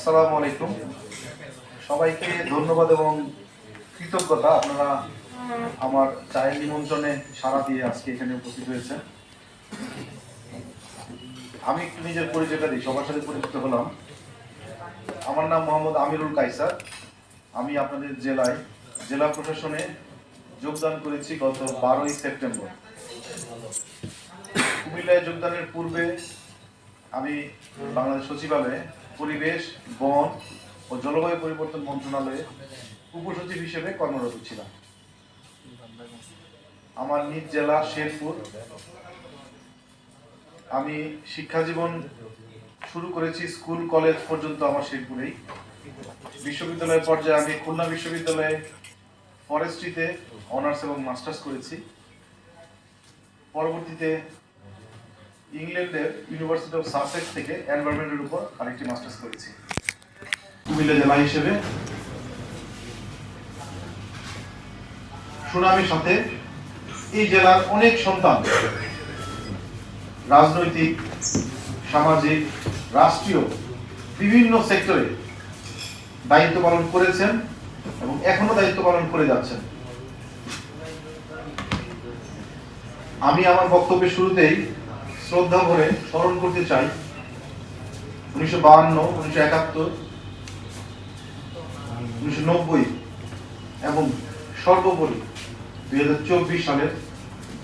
আসসালামু আলাইকুম। সবাইকে ধন্যবাদ এবং কৃতজ্ঞতা। আপনারা আমার চায়ের নিমন্ত্রণে সাড়া দিয়ে আজকে এখানে উপস্থিত হয়েছে আমি একটু নিজের পরিচয়টা দিই, সবার সাথে পরিচিত হলাম। আমার নাম মোহাম্মদ আমিরুল কাইসার। আমি আপনাদের জেলায় জেলা প্রশাসনে যোগদান করেছি গত বারোই সেপ্টেম্বর। কুমিল্লায় যোগদানের পূর্বে আমি বাংলাদেশ সচিবালয়ে পরিবেশ, বন ও জলবায়ু পরিবর্তন মন্ত্রণালয়ে উপসচিব হিসেবে কর্মরত ছিলাম। আমার নিজ জেলা শেরপুর। আমি শিক্ষা জীবন শুরু করেছি স্কুল, কলেজ পর্যন্ত আমার শেরপুরেই। বিশ্ববিদ্যালয় পর্যায়ে আমি খুলনা বিশ্ববিদ্যালয়ে ফরেস্ট্রিতে অনার্স এবং মাস্টার্স করেছি। পরবর্তীতে ইংল্যান্ডের ইউনিভার্সিটি অফ সাসেক্স থেকে এনভায়রনমেন্টের উপর আরেকটি মাস্টার্স করেছি। কুমিল্লা জেলা হিসেবে। সুনামের সাথে এই জেলার অনেক সন্তান, রাজনৈতিক, সামাজিক, রাষ্ট্রীয়, বিভিন্ন সেক্টরে দায়িত্ব পালন করেছেন এবং এখনও দায়িত্ব পালন করে যাচ্ছেন। আমি আমার বক্তব্যের শুরুতেই শ্রদ্ধা ভরে স্মরণ করতে চাই। উনিশশো বাহান্ন, উনিশশো একাত্তর, উনিশশো নব্বই এবং সর্বোপরি দুই হাজার চব্বিশ সালের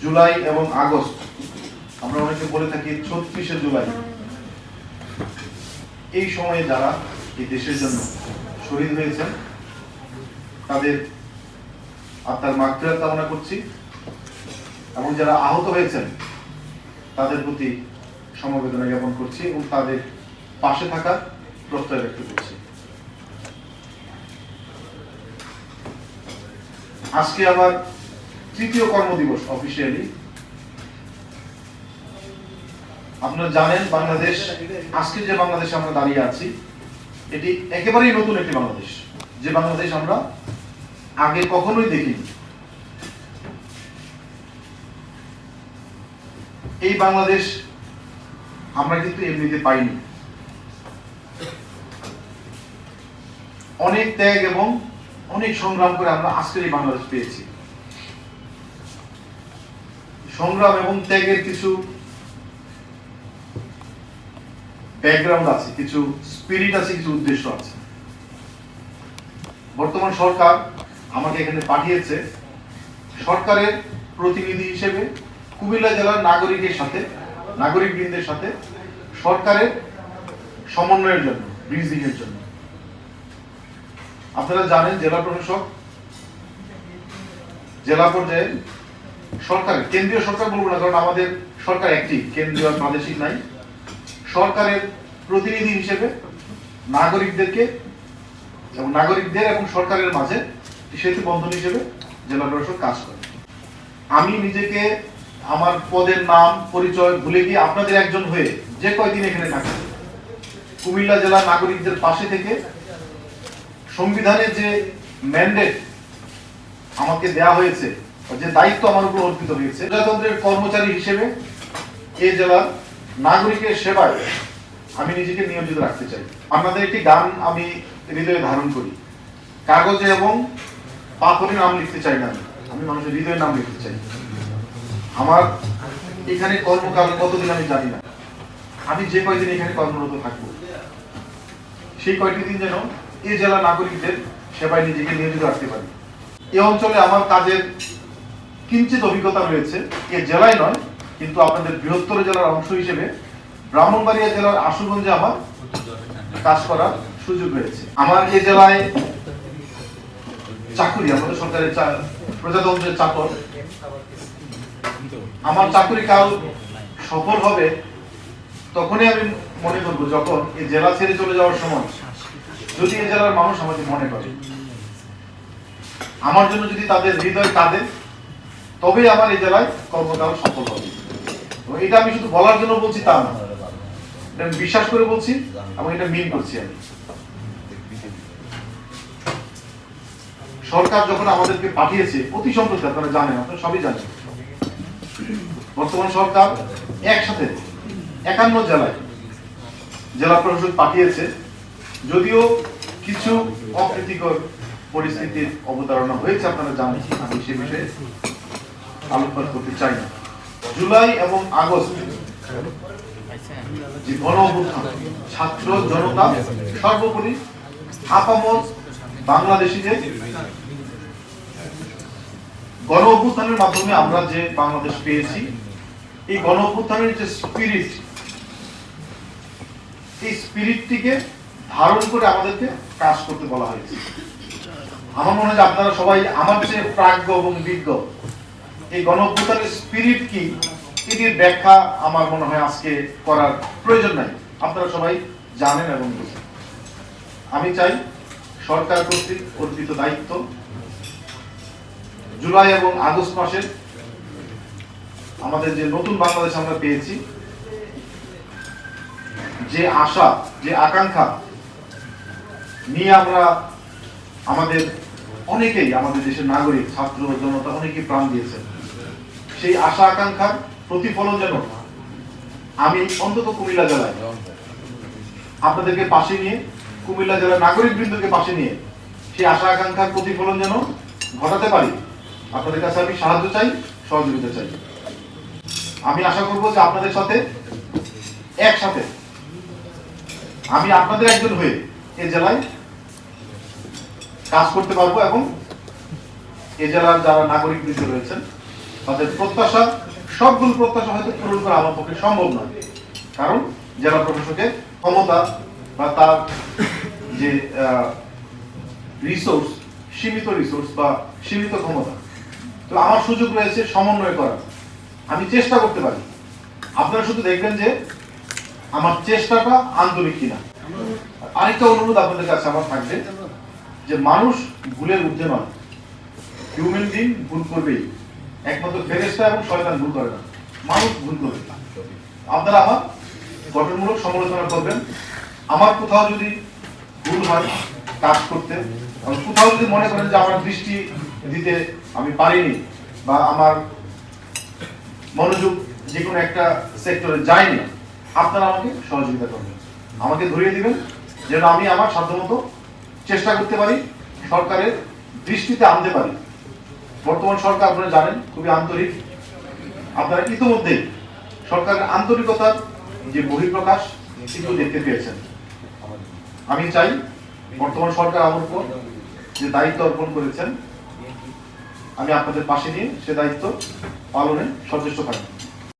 জুলাই এবং আগস্ট, আমরা অনেকে বলে থাকি ছত্রিশে জুলাই। এই সময়ে যারা এই দেশের জন্য শহীদ হয়েছেন, তাদের আত্মার মাগফিরাত কামনা করছি এবং যারা আহত হয়েছেন তাদের প্রতি সমবেদনা জ্ঞাপন করছি এবং তাদের পাশে থাকার প্রত্যয় ব্যক্ত করছি। আজকে আবার তৃতীয় কর্মদিবস অফিসিয়ালি আপনারা জানেন, বাংলাদেশ আজকে যে বাংলাদেশে আমরা দাঁড়িয়ে আছি, এটি একেবারেই নতুন একটি বাংলাদেশ। যে বাংলাদেশ আমরা আগে কখনোই দেখিনি। এই বাংলাদেশ আমরা কিন্তু এমনিতে পাইনি। অনেক ত্যাগ এবং অনেক সংগ্রাম করে আমরা আজকের এই বাংলাদেশ পেয়েছি। সংগ্রাম এবং ত্যাগের কিছু ব্যাকগ্রাউন্ড আছে, কিছু স্পিরিট আছে, কিছু উদ্দেশ্য আছে। বর্তমান সরকার আমাকে এখানে পাঠিয়েছে সরকারের প্রতিনিধি হিসেবে কুমিল্লা জেলার নাগরিকের সাথে নাগরিক বৃন্দের সাথে সরকারের সমন্বয়ের জন্য, ব্রিজিং এর জন্য। আপনারা জানেন জেলা প্রশাসক, জেলা পর্যায়ে সরকার, কেন্দ্রীয় সরকার বলব না, কারণ আমাদের সরকার একটি, কেন্দ্রীয় প্রাদেশিক নাই। সরকারের প্রতিনিধি হিসেবে নাগরিকদেরকে এবং নাগরিকদের এবং সরকারের মাঝে, সেতু বন্ধন হিসেবে জেলা প্রশাসক কাজ করে। আমি নিজেকে আমার পদের নাম, পরিচয় ভুলে গিয়ে আপনাদের একজন হয়ে যে কয়দিন এখানে থাকে কুমিল্লা জেলার নাগরিকদের পাশে থেকে সংবিধানের যে ম্যান্ডেট আমাকে দেয়া হয়েছে যে দায়িত্ব আমার উপর অর্পিত হয়েছে, প্রজাতন্ত্রের কর্মচারী হিসেবে এই জেলার নাগরিকের সেবায় আমি নিজেকে নিয়োজিত রাখতে চাই। আপনাদের একটি গান আমি হৃদয়ে ধারণ করি। কাগজে এবং পাথরে নাম লিখতে চাই না। আমি মানুষের হৃদয়ের নাম লিখতে চাই। আমার এখানে কর্মকাল কতদিন আমি জানি না। আমি যে কয়দিন এখানে কর্মরত থাকব, সেই কয়টি দিন যেন এ জেলা নাগরিকদের সেবায় নিজেকে নিয়োজিত রাখতে পারি। এই অঞ্চলে আমার কাজের কিঞ্চিত অভিজ্ঞতা রয়েছে, এ জেলায় নয়, কিন্তু আপনাদের বৃহত্তর জেলার অংশ হিসেবে ব্রাহ্মণবাড়িয়া জেলার আশুগঞ্জে আমার কাজ করার সুযোগ রয়েছে। আমার এ জেলায় চাকুরি, আমাদের সরকারের প্রজাতন্ত্রের চাকর আমার চাকরি কাল সফল হবে, তখনই আমি মনে করব যখন এই জেলা ছেড়ে চলে যাওয়ার সময় যদি এই জেলার মানুষ আমাকে মনে করে। আমার জন্য যদি তাদের হৃদয় কাঁদে, তবেই আমার এই জেলায় কর্মকাল সফল হবে। এটা আমি শুধু বলার জন্য বলছি তা না। এটা আমি বিশ্বাস করে বলছি এবং এটা মিন করছি আমি। সরকার যখন আমাদেরকে পাঠিয়েছে, অতি সম্প্রতি আপনারা জানেন, আপনারা সবই জানেন। বর্তমান সরকার একসাথে একান্ন জেলায় জেলা প্রশাসক পাঠিয়েছে। যদিও কিছু অপ্রীতিকর পরিস্থিতির অবতারণা হয়েছে, আপনারা জানেন, আমি সে বিষয়ে আলোকপাত করতে চাই না। জুলাই এবং আগস্ট যে গণ অভ্যুত্থান, ছাত্র জনতা সর্বোপরি আপামত বাংলাদেশিদের গণ অভ্যুত্থানের মাধ্যমে আমরা যে বাংলাদেশ পেয়েছি, এই গণ অভ্যুত্থানের যে স্পিরিট এই স্পিরিটটিকে ধারণ করে আমাদেরকে কাজ করতে বলা হয়েছে। আমার মনে হয় আপনারা সবাই আমার যে প্রাজ্ঞ এবং বিজ্ঞ। এই গণ অভ্যুত্থানের স্পিরিট কি, এটির ব্যাখ্যা আমার মনে হয় আজকে করার প্রয়োজন নাই। আপনারা সবাই জানেন এবং বুঝেন। আমি চাই সরকার কর্তৃক অর্পিত দায়িত্ব জুলাই এবং আগস্ট মাসে আমাদের যে নতুন বাংলাদেশ আমরা পেয়েছি, যে আশা, যে আকাঙ্ক্ষা নিয়ে আমরা আমাদের অনেকেই, আমাদের দেশের নাগরিক, ছাত্র, জনতা অনেকেই প্রাণ দিয়েছেন। সেই আশা, আকাঙ্ক্ষার প্রতিফলন যেন আমি অন্তত কুমিল্লা জেলায়, আপনাদেরকে পাশে নিয়ে, কুমিল্লা জেলার নাগরিক বৃন্দকে পাশে নিয়ে সেই আশা, আকাঙ্ক্ষার প্রতিফলন যেন ঘটাতে পারি। আপনাদের কাছে আমি সাহায্য চাই, সহযোগিতা চাই। আমি আশা করব যে আপনাদের সাথে, একসাথে, আমি আপনাদের একজন হয়ে এ জেলায় কাজ করতে পারব এবং এ জেলার যারা নাগরিক বৃন্দ রয়েছেন, তাদের প্রত্যাশা, সবগুলো প্রত্যাশা হয়তো পূরণ করা আমার পক্ষে সম্ভব নয়। কারণ জেলা প্রশাসকের ক্ষমতা বা তার যে রিসোর্স সীমিত রিসোর্স বা সীমিত ক্ষমতা তো আমার সুযোগ রয়েছে সমন্বয় করার। আমি চেষ্টা করতে পারি। আপনারা শুধু দেখবেন যে আমার চেষ্টাটা আন্তরিক কিনা। আরেকটা অনুরোধ আপনাদের কাছে আমার থাকবে যে মানুষ ভুলের ঊর্ধ্বে নয় হিউম্যান বিং ভুল করবেই। একমাত্র ফেরেস্তা এবং শয়তান ভুল করে না। মানুষ ভুল করবে। আপনারা আমার গঠনমূলক সমালোচনা করবেন। আমার কোথাও যদি ভুল হয় কাজ করতে কোথাও যদি মনে করেন যে আমার দৃষ্টি দিতে আমি পারিনি বা আমার মনোযোগ যে কোনো একটা সেক্টরে যায়নি, আপনারা আমাকে সহযোগিতা করবেন। আমাকে ধরিয়ে দিবেন যেন আমি আমার সাধ্যমতো চেষ্টা করতে পারি, সরকারের দৃষ্টিতে আনতে পারি। বর্তমান সরকার আপনারা জানেন, খুবই আন্তরিক। আপনারা ইতিমধ্যেই সরকারের আন্তরিকতার যে বহিঃপ্রকাশ সেগুলো দেখতে পেয়েছেন। আমি চাই বর্তমান সরকার আমার উপর যে দায়িত্ব অর্পণ করেছেন আমি আপনাদের পাশে নিয়ে সে দায়িত্ব পালনে সচেষ্ট থাকব।